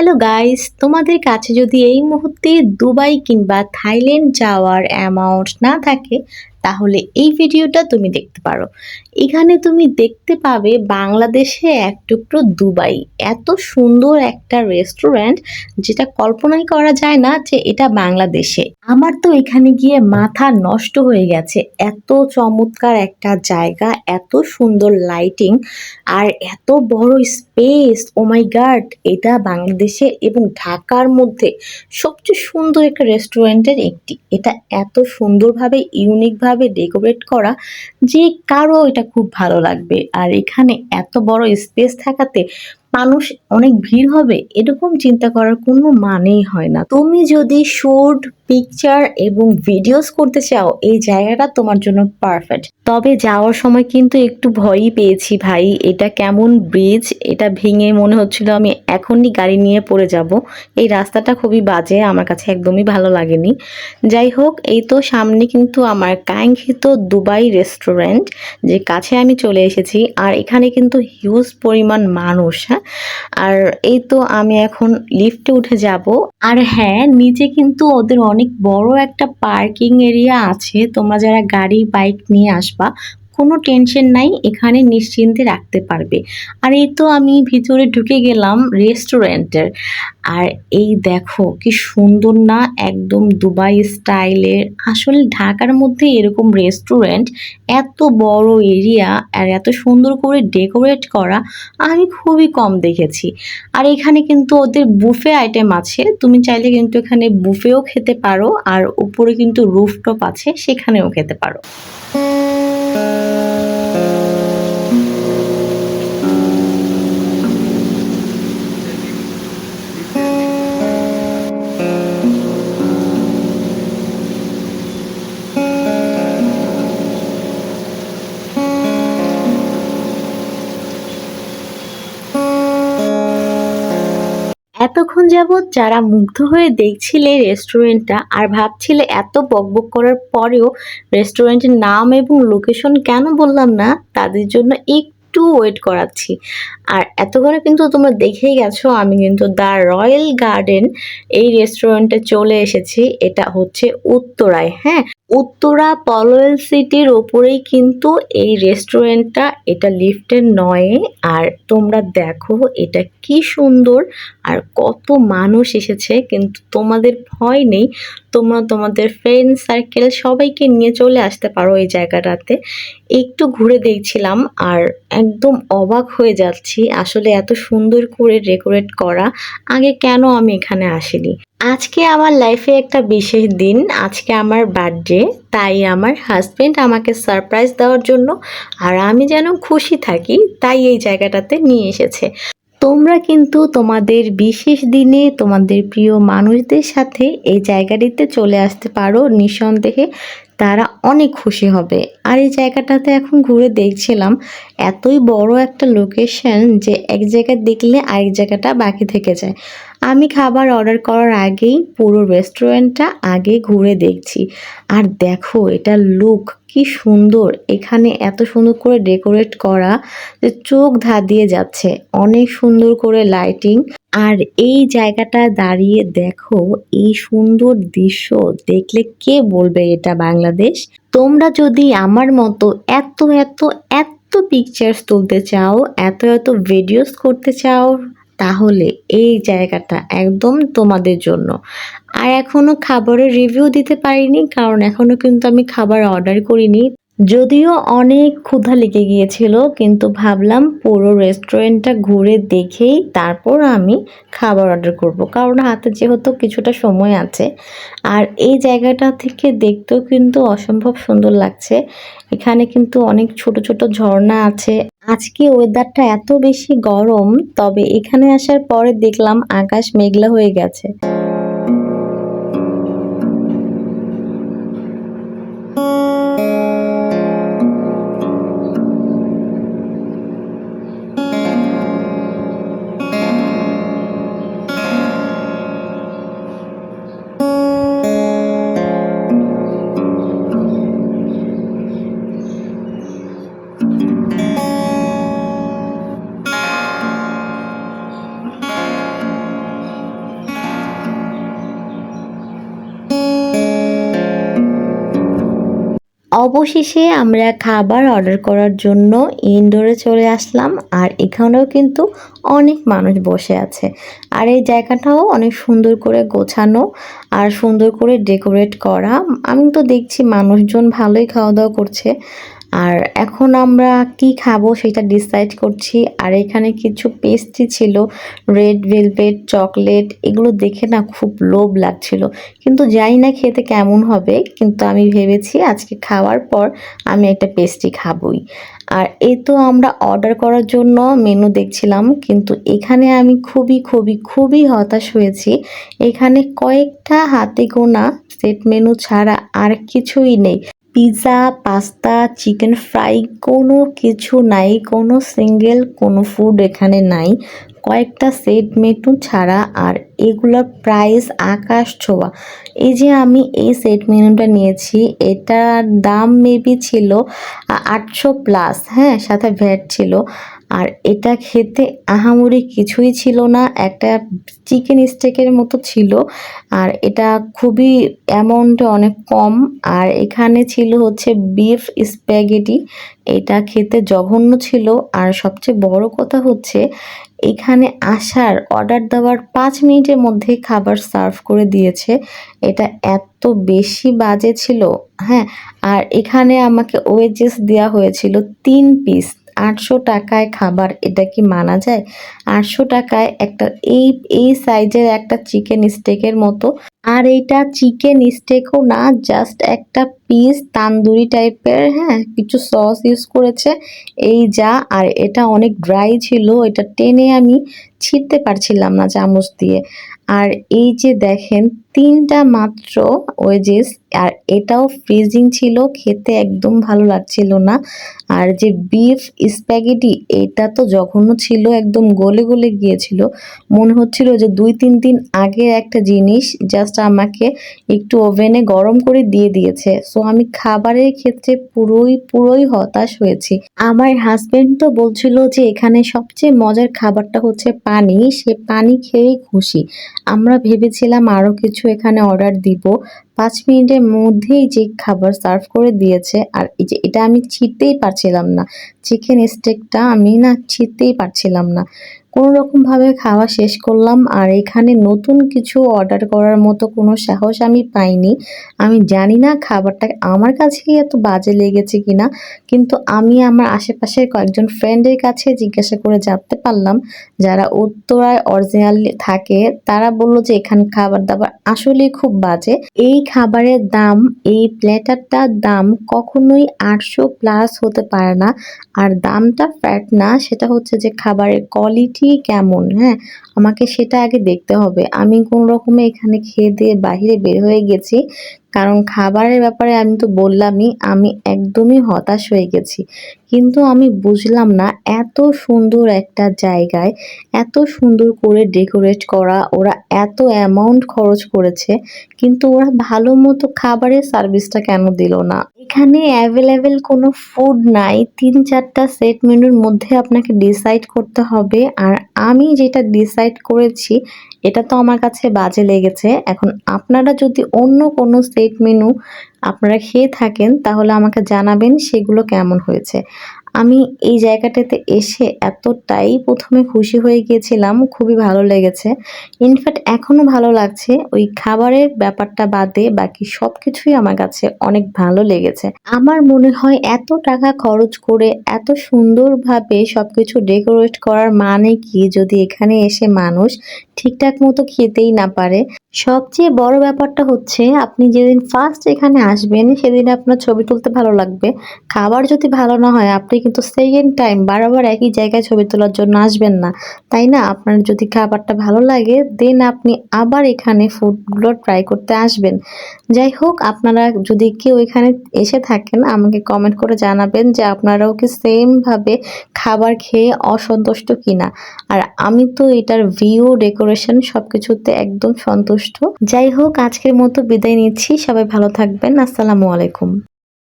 Hello guys তোমাদের কাছে যদি এই মুহূর্তে দুবাই কিংবা থাইল্যান্ড যাওয়ার অ্যামাউন্ট না থাকে, তাহলে এই ভিডিওটা তুমি দেখতে পারো। এখানে তুমি দেখতে পাবে বাংলাদেশে এক টুকরো দুবাই। এত সুন্দর একটা রেস্টুরেন্ট যেটা কল্পনাই করা যায় না যে এটা বাংলাদেশে। আমার তো এখানে গিয়ে মাথা নষ্ট হয়ে গেছে। এত চমৎকার একটা জায়গা, এত সুন্দর লাইটিং আর এত বড় স্পেস ও মাই গাড এটা বাংলাদেশে এবং ঢাকার মধ্যে সবচেয়ে সুন্দর একটা রেস্টুরেন্টের একটি। এটা এত সুন্দরভাবে ইউনিকভাবে ডেকোরেট করা যে কারও এটা খুব ভালো লাগবে। আর এখানে এত বড় স্পেস থাকাতে মানুষ অনেক ভিড় হবে, এরকম চিন্তা করার কোনো মানেই হয় না। তুমি যদি শুট পিকচার এবং ভিডিওস করতে চাও, এই জায়গাটা তোমার জন্য পারফেক্ট তবে যাওয়ার সময় কিন্তু একটু ভয়ই পেয়েছি ভাই। এটা কেমন ব্রিজ এটা ভেঙে মনে হচ্ছিল আমি এখনই গাড়ি নিয়ে পড়ে যাব। এই রাস্তাটা খুবই বাজে, আমার কাছে একদমই ভালো লাগেনি। যাই হোক, এই তো সামনে কিন্তু আমার কাঙ্ক্ষিত দুবাই রেস্টুরেন্ট যে কাছে আমি চলে এসেছি। আর এখানে কিন্তু হিউজ পরিমাণ মানুষ হ্যাঁ? আর এই তো আমি এখন লিফটে উঠে যাব। আর হ্যাঁ নিচে কিন্তু ওদের অনেক বড় একটা পার্কিং এরিয়া আছে। তোমরা যারা গাড়ি বাইক নিয়ে আসবা কোনো টেনশন নাই, এখানে নিশ্চিন্তে রাখতে পারবে। আর এই তো আমি ভিতরে ঢুকে গেলাম রেস্টুরেন্টের আর এই দেখো কি সুন্দর না, একদম দুবাই স্টাইলের আসলে ঢাকার মধ্যে এরকম রেস্টুরেন্ট এত বড় এরিয়া আর এত সুন্দর করে ডেকোরেট করা, আমি খুবই কম দেখেছি। আর এখানে কিন্তু ওদের বুফে আইটেম আছে, তুমি চাইলে কিন্তু এখানে বুফেও খেতে পারো, আর উপরে কিন্তু রুফটপ আছে, সেখানেও খেতে পারো। Uh... এতক্ষণ যাবৎ যারা মুগ্ধ হয়ে দেখছিলে রেস্টুরেন্টটা আর ভাবছিলে এত বকবক করার পরেও রেস্টুরেন্টের নাম এবং লোকেশন কেন বললাম না, তাদের জন্য একটু ওয়েট করাচ্ছি। আর এতক্ষণে কিন্তু তোমরা দেখেই গেছো, আমি কিন্তু দ্য রয়্যাল গার্ডেন এই রেস্টুরেন্টে চলে এসেছি। এটা হচ্ছে উত্তরায় হ্যাঁ? উত্তরা পলোয়েল সিটির ওপরেই কিন্তু এই রেস্টুরেন্টটা, এটা লিফটের নয়ে। আর তোমরা দেখো এটা কি সুন্দর আর কত মানুষ এসেছে, কিন্তু তোমাদের ভয় নেই। তোমরা তোমাদের ফ্রেন্ড সার্কেল সবাইকে নিয়ে চলে আসতে পারো এই জায়গাটাতে। একটু ঘুরে দেখছিলাম আর একদম অবাক হয়ে যাচ্ছি, আসলে এত সুন্দর করে ডেকোরেট করা। আগে কেন আমি এখানে আসিনি? আজকে আমার লাইফে একটা বিশেষ দিন। আজকে আমার বার্থডে তাই আমার হাজব্যান্ড আমাকে সারপ্রাইজ দেওয়ার জন্য আর আমি যেন খুশি থাকি, তাই এই জায়গাটাতে নিয়ে এসেছে। তোমরা কিন্তু তোমাদের বিশেষ দিনে তোমাদের প্রিয় মানুষদের সাথে এই জায়গাটিতে চলে আসতে পারো নিঃসন্দেহে। তারা অনেক খুশি হবে। আর এই জায়গাটাতে এখন ঘুরে দেখছিলাম, এতই বড় একটা লোকেশন যে এক জায়গায় দেখলে আরেক জায়গাটা বাকি থেকে যায়। আমি খাবার অর্ডার করার আগেই পুরো রেস্টুরেন্টটা আগে ঘুরে দেখছি। আর দেখো, এটা লুক কি সুন্দর। এখানে এত সুন্দর করে ডেকোরেট করা যে চোখ ধাঁধিয়ে যাচ্ছে। অনেক সুন্দর করে লাইটিং আর এই জায়গাটা দাঁড়িয়ে দেখো, এই সুন্দর দৃশ্য দেখলে কে বলবে এটা বাংলাদেশ? তোমরা যদি আমার মতো এত এত এত পিকচার্স তুলতে চাও, এত এত ভিডিওস করতে চাও তাহলে এই জায়গাটা একদম তোমাদের জন্য। আর এখনও খাবারের রিভিউ দিতে পারিনি, কারণ এখনও কিন্তু আমি খাবার অর্ডার করিনি। যদিও অনেক ক্ষুধা লেগে গিয়েছিল, কিন্তু ভাবলাম পুরো রেস্টুরেন্টটা ঘুরে দেখেই তারপর আমি খাবার অর্ডার করব। কারণ হাতে যেহেতু কিছুটা সময় আছে, আর এই জায়গাটা থেকে দেখতেও কিন্তু অসম্ভব সুন্দর লাগছে। এখানে কিন্তু অনেক ছোট ছোট ঝর্ণা আছে। আজকে ওয়েদারটা এত বেশি গরম, তবে এখানে আসার পরে দেখলাম আকাশ মেঘলা হয়ে গেছে। অবশেষে আমরা খাবার অর্ডার করার জন্য ইনডোরে চলে আসলাম। আর এখানেও কিন্তু অনেক মানুষ বসে আছে। আর এই জায়গাটাও অনেক সুন্দর করে গোছানো আর সুন্দর করে ডেকোরেট করা। আমি তো দেখছি মানুষজন ভালোই খাওয়া দাওয়া করছে। আর এখন আমরা কি খাব সেটা ডিসাইড করছি। আর এখানে কিছু পেস্ট্রি ছিল রেড ভেলভেট চকলেট এগুলো দেখে না খুব লোভ লাগছিল। কিন্তু জানি না খেতে কেমন হবে, কিন্তু আমি ভেবেছি আজকে খাওয়ার পর আমি একটা পেস্ট্রি খাবই। আর এ তো আমরা অর্ডার করার জন্য মেনু দেখছিলাম, কিন্তু এখানে আমি খুবই খুবই খুবই হতাশ হয়েছি। এখানে কয়েকটা হাতে গোনা সেট মেনু ছাড়া আর কিছুই নেই। পিৎজা পাস্তা চিকেন ফ্রাই কোনো কিছু নাই কোনো সিঙ্গেল কোনো ফুড এখানে নাই। কয়েকটা সেট মেনু ছাড়া আর এগুলোর প্রাইস আকাশ ছোঁয়া। এই যে আমি এই সেট মেনুটা নিয়েছি, এটার দাম মেবি ছিল আটশো প্লাস হ্যাঁ সাথে ভ্যাট ছিল। আর এটা খেতে আহামরি কিছুই ছিল না, একটা চিকেন স্টেকের মতো ছিল। আর এটা খুবই অ্যামাউন্টে অনেক কম। আর এখানে ছিল হচ্ছে বিফ স্প্যাগেটি এটা খেতে জঘন্য ছিল। আর সবচেয়ে বড় কথা হচ্ছে এখানে আসার অর্ডার দেওয়ার পাঁচ মিনিটের মধ্যে খাবার সার্ভ করে দিয়েছে। এটা এত বেশি বাজে ছিল হ্যাঁ? আর এখানে আমাকে ওয়েজেস দেওয়া হয়েছিল তিন পিস আটশো টাকায় খাবার, এটা কি মানা যায়? আটশো টাকায় একটা, এই এই সাইজের একটা চিকেন স্টেকের মতো। আর এইটা চিকেন স্টেকও না জাস্ট একটা পিস তান্দুরি টাইপের হ্যাঁ কিছু সস ইউজ করেছে। এই যা, আর এটা অনেক ড্রাই ছিল, এটা টেনে আমি ছিঁড়তে পারছিলাম না চামচ দিয়ে। আর এই যে দেখেন তিনটা মাত্র ওয়েজেস আর এটাও ফ্রিজিং ছিল, খেতে একদম ভালো লাগছিল না। আর যে বিফ স্প্যাগেটি এটা তো জঘন্য ছিল, একদম গলে গলে গিয়েছিল। মনে হচ্ছিল যে দুই তিন দিন আগের একটা জিনিস জাস্ট আমাকে একটু ওভেনে গরম করে দিয়ে দিয়েছে। সো আমি খাবারের ক্ষেত্রে পুরোই পুরোই হতাশ হয়েছি। আমার হাজবেন্ড তো বলছিল যে এখানে সবচেয়ে মজার খাবারটা হচ্ছে পানি, সে পানি খেয়েই খুশি। আমরা ভেবেছিলাম আরও কিছু এখানে অর্ডার দিব। পাঁচ মিনিটের মধ্যেই যে খাবার সার্ভ করে দিয়েছে, আর এই যে এটা আমি ছিঁড়তেই পারছিলাম না। চিকেন স্টেকটা আমি না ছিঁড়তেই পারছিলাম না। কোনো রকমভাবে খাওয়া শেষ করলাম, আর এখানে নতুন কিছু অর্ডার করার মতো কোনো সাহস আমি পাইনি। আমি জানি না খাবারটা আমার কাছেই এত বাজে লেগেছে কিনা, কিন্তু আমি আমার আশেপাশের কয়েকজন ফ্রেন্ডের কাছে জিজ্ঞাসা করে জানতে পারলাম, যারা উত্তরায় অরিজিনাল থাকে, তারা বলল যে এখানে খাবার দাবার আসলেই খুব বাজে। এই খাবারের দাম, এই প্ল্যাটারটার দাম কখনোই আটশো প্লাস হতে পারে না। আর দামটা ফ্যাট না, সেটা হচ্ছে যে খাবারের কোয়ালিটি কেমন হ্যাঁ? আমাকে সেটা আগে দেখতে হবে। আমি কোন রকমে এখানে খেয়ে দিয়ে বাহিরে বের হয়ে গেছি। কারণ খাবারের ব্যাপারে আমি তো বললামই, আমি একদমই হতাশ হয়ে গেছি। কিন্তু আমি বুঝলাম না এত সুন্দর একটা জায়গায়, এত সুন্দর করে ডেকোরেট করা, ওরা এত অ্যামাউন্ট খরচ করেছে, কিন্তু ওরা ভালো মতো খাবারের সার্ভিসটা কেন দিল না? এখানে অ্যাভেলেবেল কোনো ফুড নাই, তিন চারটা সেট মেনুর মধ্যে আপনাকে ডিসাইড করতে হবে। আর আমি যেটা ডিসাইড করেছি এটা তো আমার কাছে বাজে লেগেছে। এখন আপনারা যদি অন্য কোনো সেট মেনু আপনারা খেয়ে থাকেন, তাহলে আমাকে জানাবেন সেগুলো কেমন হয়েছে। আমি এই জায়গাটাতে এসে এতটাই প্রথমে খুশি হয়ে গিয়েছিলাম, খুবই ভালো লেগেছে। ইনফ্যাক্ট এখনও ভালো লাগছে। ওই খাবারের ব্যাপারটা বাদে বাকি সব কিছুই আমার কাছে অনেক ভালো লেগেছে। আমার মনে হয় এত টাকা খরচ করে এত সুন্দরভাবে সব কিছু ডেকোরেট করার মানে কি যদি এখানে এসে মানুষ ঠিকঠাক মতো খেতেই না পারে? সবচেয়ে বড় ব্যাপারটা হচ্ছে, আপনি যেদিন ফার্স্ট এখানে আসবেন, সেদিন আপনার ছবি তুলতে ভালো লাগবে। খাবার যদি ভালো না হয়, আপনি কিন্তু সেকেন্ড টাইম বারবার একই জায়গায় ছবি তোলার জন্য আসবেন না। তাই না? আপনার যদি খাবারটা ভালো লাগে দেন আপনি আবার এখানে ফুডগুলো ট্রাই করতে আসবেন। যাই হোক, আপনারা যদি কেউ এখানে এসে থাকেন, আমাকে কমেন্ট করে জানাবেন যে আপনারাও কি সেমভাবে খাবার খেয়ে অসন্তুষ্ট কিনা। আর আমি তো এটার ভিউ ডেকোরেশন সব কিছুতে একদম সন্তুষ্ট। যাই হোক, আজকের মতো বিদায় নিচ্ছি। সবাই ভালো থাকবেন। আসসালামু আলাইকুম।